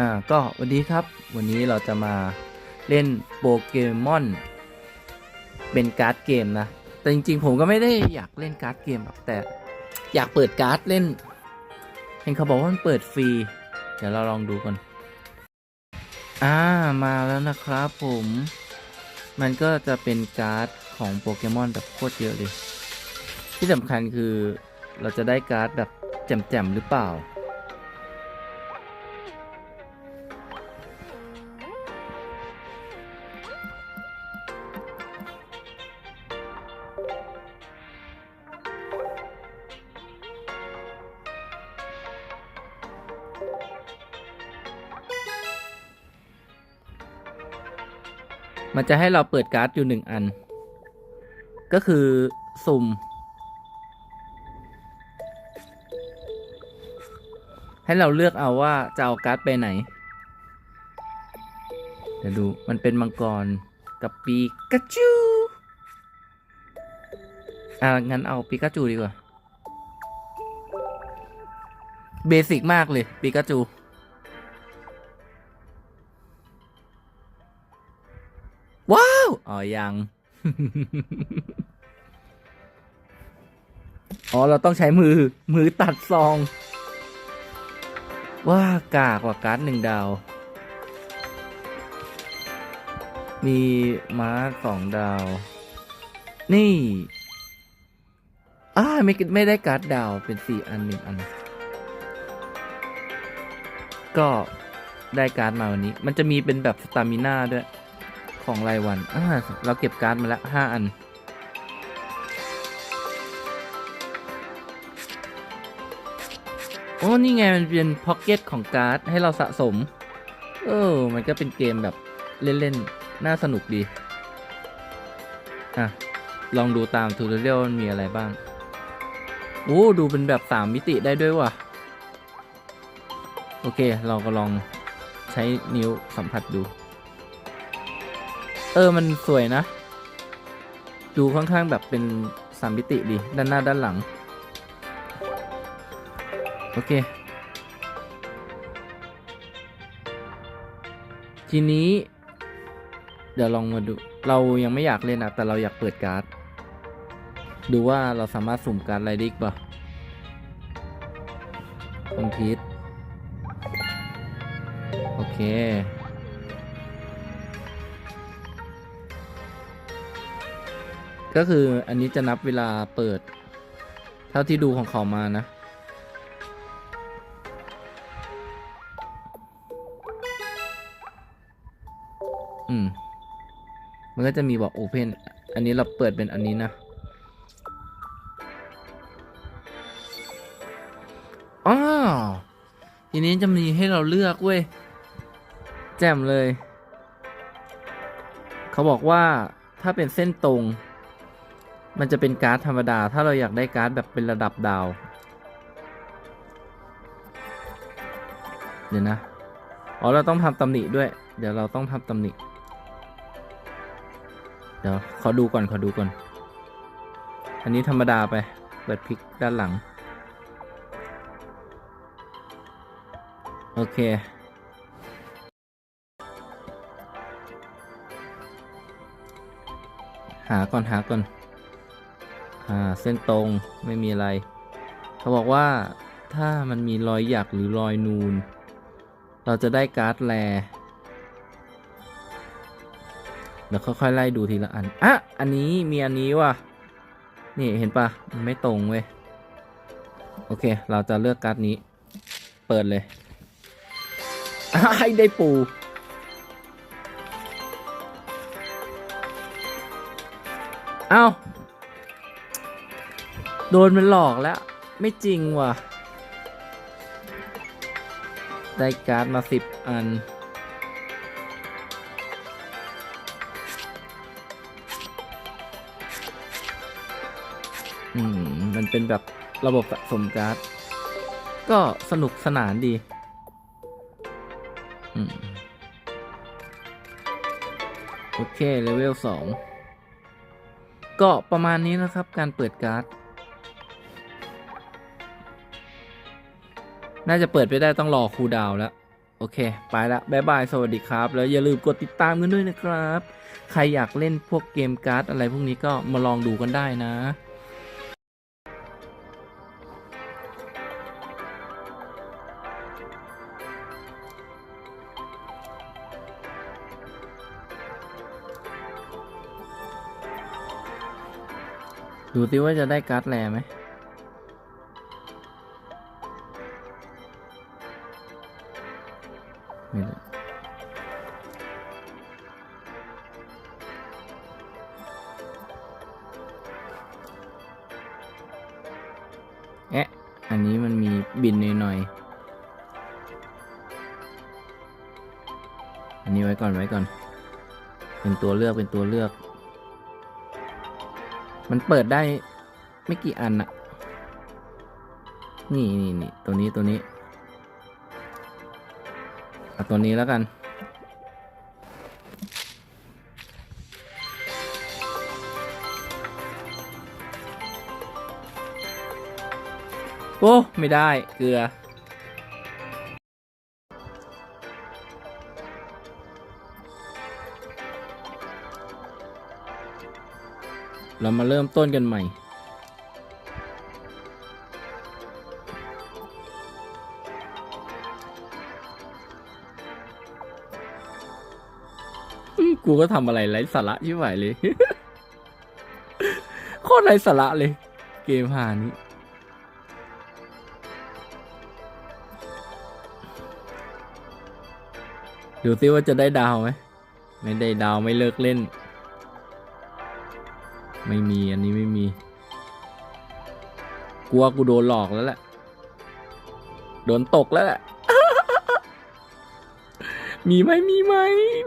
อ่าก็วันนี้ครับวันนี้เราจะมาเล่นโปเกมอนเป็นการ์ดเกมนะ แต่จริงๆ ผมก็ไม่ได้อยากเล่นการ์ดเกมหรอกแต่อยากเปิดการ์ดเล่น เห็นเขาบอกว่ามันเปิดฟรี เดี๋ยวเราลองดูกันอ่ามาแล้วนะครับผม มันก็จะเป็นการ์ดของโปเกมอนแบบโคตรเยอะเลย ที่สำคัญคือเราจะได้การ์ดแบบแจ่มๆหรือเปล่า มันจะให้เราเปิดการ์ดอยู่หนึ่งอัน ก็คือสุ่ม ให้เราเลือกเอาว่าจะเอาการ์ดไปไหน เดี๋ยวดูมันเป็นมังกรกับปีกาจูอะงั้นเอาปีกาจูดีกว่า เบสิกมากเลยปีกาจู ว้าว อ๋อยัง อ๋อ เราต้องใช้มือ มือตัดซอง ว่ากากว่าการ์ดหนึ่งดาว มีม้าสองดาว นี่อ่าไม่ไม่ได้การ์ดดาวเป็นสี่อันหนึ่งอัน ก็ได้การ์ดมาวันนี้ มันจะมีเป็นแบบสตามิน่าด้วย ของรายวันอ่าเราเก็บการ์ดมาแล้วห้าอัน โอ้ นี่ไง มันเป็นพ็อกเก็ตของการ์ด ให้เราสะสม เออ มันก็เป็นเกมแบบเล่น ๆ น่าสนุกดี อะ ลองดูตามทูตเรียลมันมีอะไรบ้าง โอ้ ดูเป็นแบบสามมิติได้ด้วยว่ะ โอเค เราก็ลองใช้นิ้วสัมผัสดู เออมันสวยนะ ดูค่อนข้างแบบเป็นสามมิติดี ด้านหน้าด้านหลัง โอเค ทีนี้ เดี๋ยวลองมาดู เรายังไม่อยากเล่นนะแต่เราอยากเปิดการ์ด ดูว่าเราสามารถสุ่มการ์ดอะไรได้อีกป่ะคอมพิวโอเค ก็คืออันนี้จะนับเวลาเปิด เท่าที่ดูของเขามานะ อืม มันก็จะมีบอก Open อันนี้เราเปิดเป็นอันนี้นะอ้าวทีนี้จะมีให้เราเลือกเว้ย แจ่มเลย เขาบอกว่าถ้าเป็นเส้นตรง มันจะเป็นการ์ดธรรมดา ถ้าเราอยากได้การ์ดแบบเป็นระดับดาว เดี๋ยวนะ อ๋อ เราต้องทำตำหนิด้วย เดี๋ยวเราต้องทำตำหนิ เดี๋ยว ขอดูก่อน ขอดูก่อน อันนี้ธรรมดาไป เปิดพลิกด้านหลัง โอเคหาก่อนหาก่อน อ่าเส้นตรงไม่มีอะไร เขาบอกว่าถ้ามันมีรอยหยักหรือรอยนูน เราจะได้การ์ดแลเดี๋ยวค่อยๆไล่ดูทีละอัน อะ อันนี้มีอันนี้ว่ะ นี่เห็นปะมันไม่ตรงเว้ย โอเค เราจะเลือกการ์ดนี้ เปิดเลยให้ได้ปู เอ้า โดนมันหลอกแล้ว ไม่จริงว่ะ ได้การ์ดมาสิบอัน อืม มันเป็นแบบระบบสะสมการ์ด ก็สนุกสนานดี อืม โอเค เลเวลสองก็ประมาณนี้นะครับการเปิดการ์ด น่าจะเปิดไปได้ต้องรอคูดาวแล้ว โอเค ไปละบายบาย สวัสดีครับ แล้วอย่าลืมกดติดตามกันด้วยนะครับ ใครอยากเล่นพวกเกมการ์ดอะไรพวกนี้ก็มาลองดูกันได้นะดูซิว่าจะได้การ์ดแรไหมไม่ บินหน่อยๆอันนี้ไว้ก่อนไว้ก่อน เป็นตัวเลือกเป็นตัวเลือก มันเปิดได้ไม่กี่อันอะนี่นี่นี่ตัวนี้ตัวนี้เอาตัวนี้แล้วกัน โอ้ไม่ได้เกลือ เรามาเริ่มต้นกันใหม่ กูก็ทำอะไรไร้สาระชิบหายเลย โคตรไร้สาระเลย เกมหานี้ ดูซิว่าจะได้ดาวไหมไม่ได้ดาวไม่เลิกเล่น ไม่มีอันนี้ไม่มี กลัวกูโดนหลอกแล้วแหละ โดนตกแล้วแหละ มีไหมมีไหม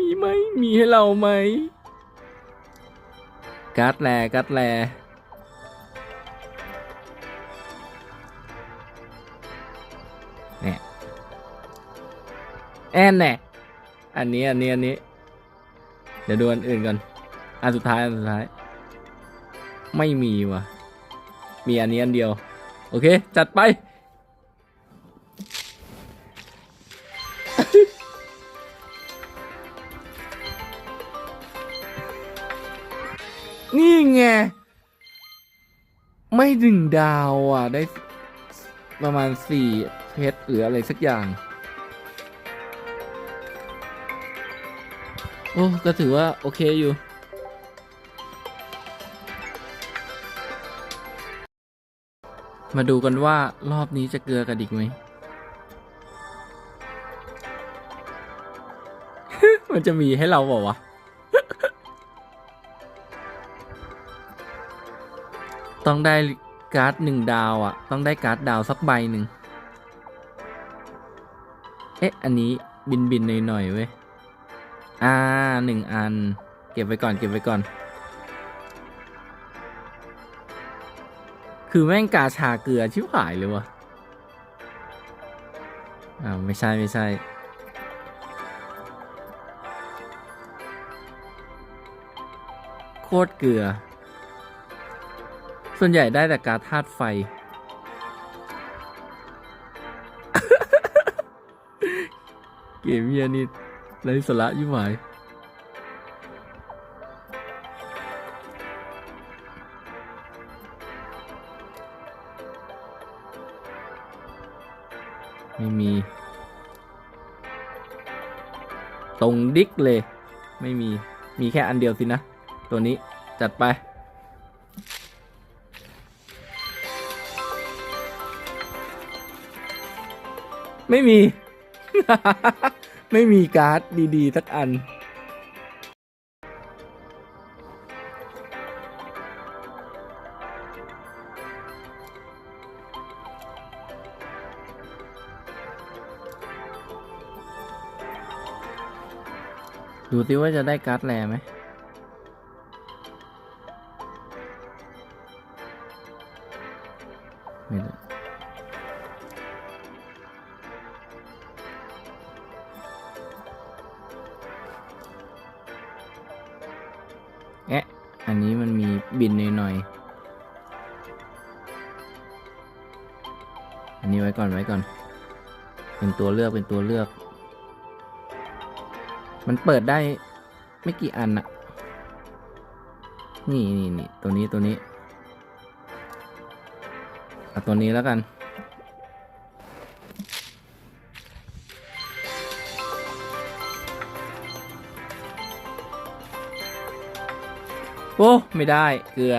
มีไหมมีให้เราไหมการ์ดแลการ์ดแลเนี่ยแอนแน่ อันนี้อันนี้อันนี้ เดี๋ยวดูอันอื่นก่อนอันสุดท้ายอันสุดท้าย ไม่มีว่ะ มีอันนี้อันเดียว โอเค จัดไป นี่ไง ไม่ถึงดาวอะ ได้ประมาณสี่เพชรหรืออะไรสักอย่าง โอ้ ก็ถือว่า โอเคอยู่ มาดูกันว่ารอบนี้จะเกลือกันอีกไหม มันจะมีให้เราบอกว่าวะต้องได้การ์ดหนึ่งดาวอะ ต้องได้การ์ดดาวสักใบหนึ่ง เอ๊ะ อันนี้บินบินหน่อยๆเว้ย อ่าหนึ่งอัน เก็บไว้ก่อน เก็บไว้ก่อน คือแม่งกาชาเกลือชิบหายเลยวะอ้าไม่ใช่ไม่ใช่โคตรเกลือ ส่วนใหญ่ได้แต่กาธาตุไฟ เกมเฮียนี่ ไรสาระยิ่งหมายไม่มี ตรงดิกเลย ไม่มี มีแค่อันเดียวสินะ ตัวนี้จัดไป ไม่มี ไม่มีการ์ดดีๆสักอัน ดูซิว่าจะได้การ์ดแรไหม แอะอันนี้มันมีบินหน่อยๆอันนี้ไว้ก่อนไว้ก่อน เป็นตัวเลือกเป็นตัวเลือก มันเปิดได้ไม่กี่อันอะนี่นี่นี่ตัวนี้ตัวนี้เอาตัวนี้แล้วกัน โอ้ ไม่ได้ เกลือ